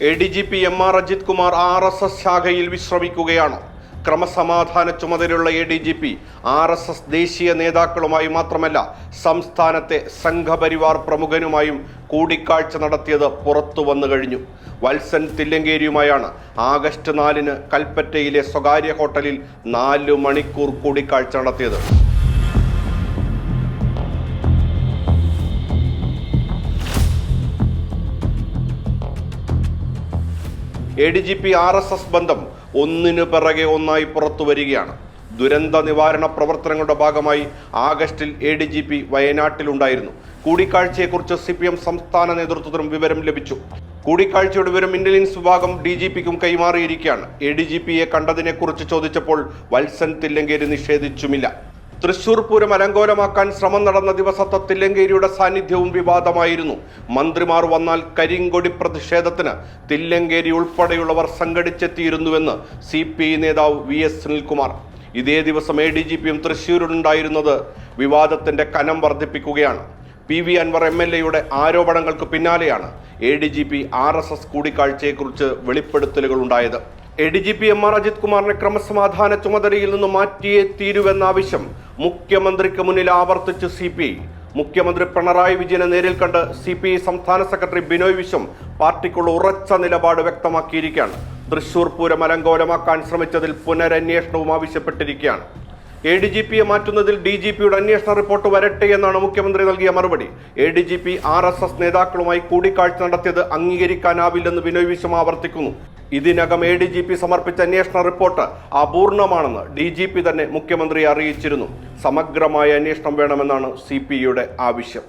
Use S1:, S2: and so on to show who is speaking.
S1: A D G P M R Ajith Kumar R S S ശാഖയിൽ വിശ്രമിക്കുകയാണ്. ക്രമസമാധാന ചുമതലയുള്ള A D G P R S S ദേശീയ നേതാക്കളുമായി മാത്രമല്ല സംസ്ഥാനത്തെ സംഘപരിവാർ പ്രമുഖനുമായും കൂടിക്കാഴ്ച നടത്തിയത് പുറത്തു വന്നു കഴിഞ്ഞു. വത്സൻ തില്ലങ്കേരിയുമായാണ് ആഗസ്റ്റ് നാലിന് കൽപ്പറ്റയിലെ സ്വകാര്യ ഹോട്ടലിൽ നാല് മണിക്കൂർ കൂടിക്കാഴ്ച നടത്തിയത്. A D G P R S S ബന്ധം ഒന്നിനു പിറകെ ഒന്നായി പുറത്തു വരികയാണ്. ദുരന്ത നിവാരണ പ്രവർത്തനങ്ങളുടെ ഭാഗമായി ആഗസ്റ്റിൽ എ ഡി ജി പി വയനാട്ടിലുണ്ടായിരുന്നു. കൂടിക്കാഴ്ചയെക്കുറിച്ച് സി പി എം സംസ്ഥാന നേതൃത്വത്തിനും വിവരം ലഭിച്ചു. കൂടിക്കാഴ്ചയുടെ വിവരം ഇന്റലിജൻസ് വിഭാഗം ഡി ജി പിക്കും കൈമാറിയിരിക്കുകയാണ്. എ ഡി ജി പിയെ കണ്ടതിനെക്കുറിച്ച് ചോദിച്ചപ്പോൾ വത്സൻ തില്ലങ്കേരി നിഷേധിച്ചുമില്ല. തൃശൂർ പൂരം അലങ്കോലമാക്കാൻ ശ്രമം നടന്ന ദിവസത്തെ തില്ലങ്കേരിയുടെ സാന്നിധ്യവും വിവാദമായിരുന്നു. മന്ത്രിമാർ വന്നാൽ കരിങ്കൊടി പ്രതിഷേധത്തിന് തില്ലങ്കേരി ഉൾപ്പെടെയുള്ളവർ സംഘടിച്ചെത്തിയിരുന്നുവെന്ന് സി പി ഐ നേതാവ് വി എസ് സുനിൽകുമാർ. ഇതേ ദിവസം എ ഡി ജി പിയും തൃശൂരിലുണ്ടായിരുന്നത് വിവാദത്തിന്റെ കനം വർദ്ധിപ്പിക്കുകയാണ്. P V Anvar M L എയുടെ ആരോപണങ്ങൾക്ക് പിന്നാലെയാണ് A D G P R S S കൂടിക്കാഴ്ചയെക്കുറിച്ച് വെളിപ്പെടുത്തലുകൾ ഉണ്ടായത് A D G P M R Ajith കുമാറിനെ ക്രമസമാധാന ചുമതലയിൽ നിന്ന് മാറ്റിയേ തീരുവെന്ന ആവശ്യം മുഖ്യമന്ത്രിക്ക് മുന്നിൽ ആവർത്തിച്ച് സി പി ഐ. മുഖ്യമന്ത്രി പിണറായി വിജയനെ നേരിൽ കണ്ട് സി പി ഐ സംസ്ഥാന സെക്രട്ടറി ബിനോയ് വിശ്വം പാർട്ടിക്കുള്ള ഉറച്ച നിലപാട് വ്യക്തമാക്കിയിരിക്കുകയാണ്. തൃശൂർ പൂരം അലങ്കോലമാക്കാൻ ശ്രമിച്ചതിൽ പുനരന്വേഷണവും ആവശ്യപ്പെട്ടിരിക്കുകയാണ്. എ ഡി ജി പിയെ മാറ്റുന്നതിൽ ഡി ജി പിയുടെ അന്വേഷണ റിപ്പോർട്ട് വരട്ടെ എന്നാണ് മുഖ്യമന്ത്രി നൽകിയ മറുപടി. A D G P R S S നേതാക്കളുമായി കൂടിക്കാഴ്ച നടത്തിയത് അംഗീകരിക്കാനാവില്ലെന്ന് ബിനോയ് വിശ്വം ആവർത്തിക്കുന്നു. ഇതിനകം എ ഡി ജി പി സമർപ്പിച്ച അന്വേഷണ റിപ്പോർട്ട് അപൂർണമാണെന്ന് ഡി ജി പി തന്നെ മുഖ്യമന്ത്രിയെ അറിയിച്ചിരുന്നു. സമഗ്രമായ അന്വേഷണം വേണമെന്നാണ് സി പി ഐയുടെ ആവശ്യം.